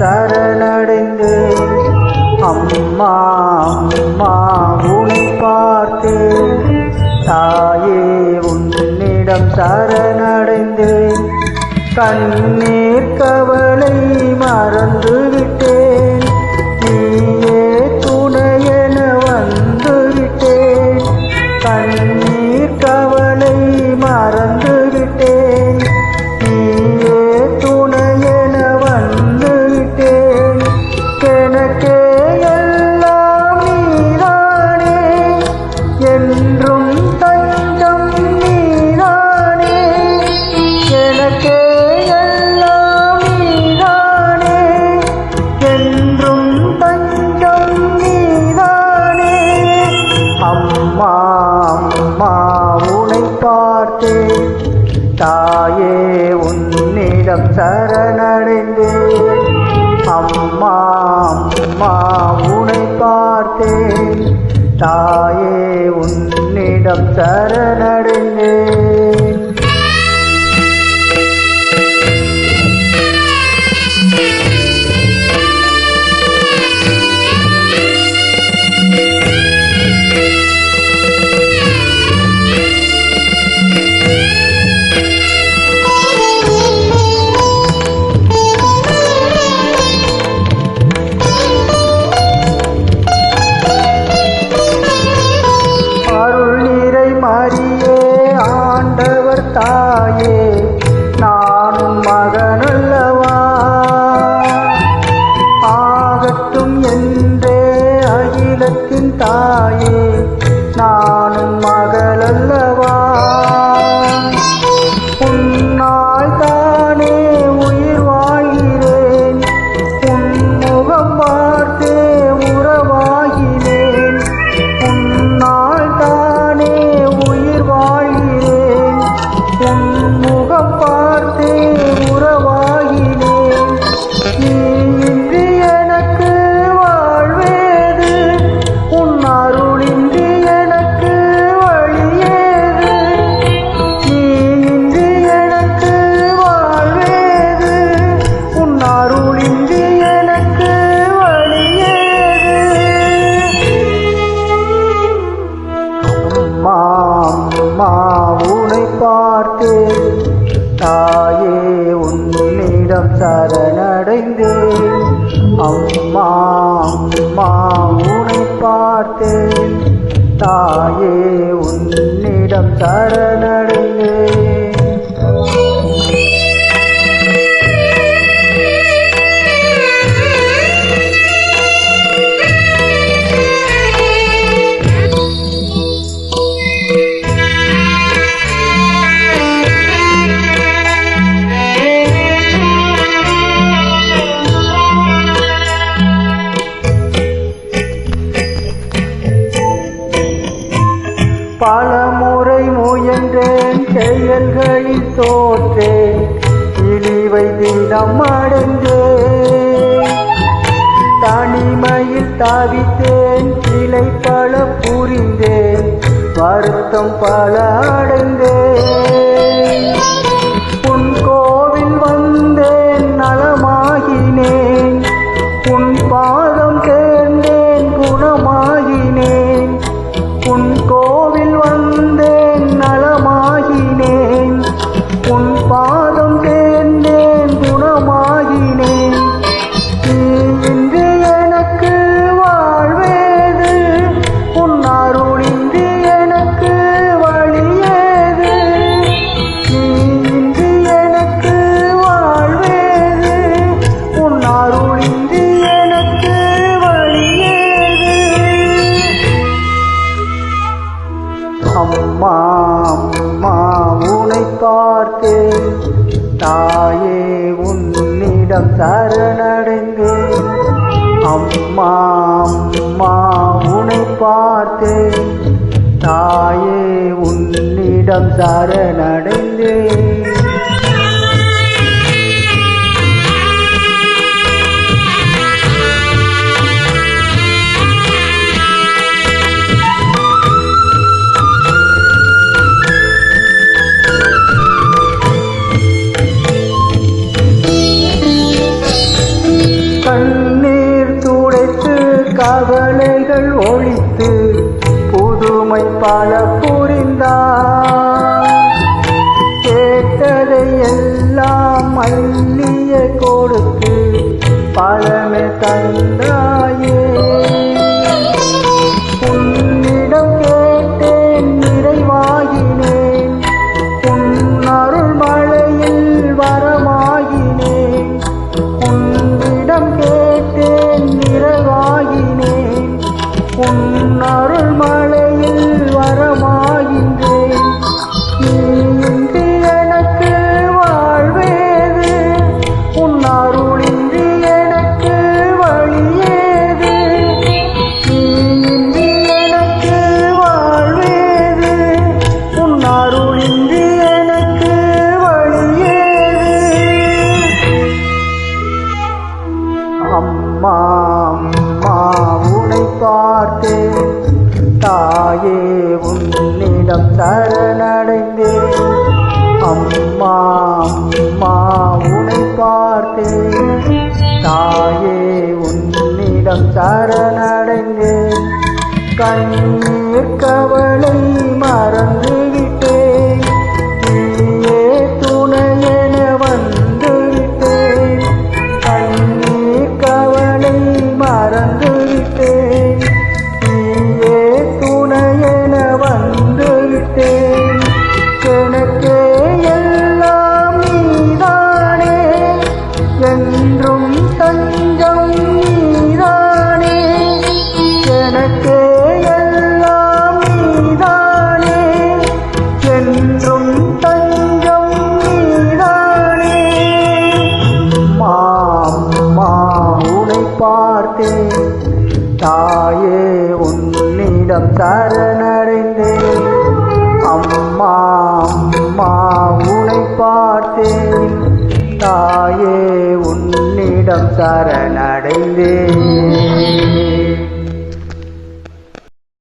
சரணடைந்து அம்மா அம்மா உனை பார்த்து தாயே உன்னிடம் சரணடைந்து கண்ணீர் கவலை மறந்து உன்னிடம் சரணடைந்தேன் அம்மா அம்மா உனை பார்த்தேன். தாயே உன்னிடம் சரணடைந்தேன். பார்த்து அம்மா அம்மா உனை பார்த்தேன். தாயே உன்னிடம் சரணடைந்தேன். தோற்றே இழிவை திடம் அடைந்தே. தனிமையில் தாவித்தேன் கிளை பல புரிந்தேன் வருத்தம் பல அடைந்தேன். மாம்மா உனை பார்த்தேன். தாயே உன்னிடம் சரணடைந்தேன். கவலைகள் ஒழித்து புதுமை பல புரிந்தார். கேட்டதை எல்லாம் மல்லிய கொடுத்து பழமை தந்தாயே. பார்த்தேன் தாயே உன்னிடம் சரணடைந்தேன் அம்மா அம்மா உனை பார்த்தேன் தாயே உன்னிடம் சரணடைந்தேன் கண்ணீர் கவலை சரணடைந்தேன் அம்மா அம்மா உனை பார்த்தேன். தாயே உன்னிடம் சரணடைந்தேன்.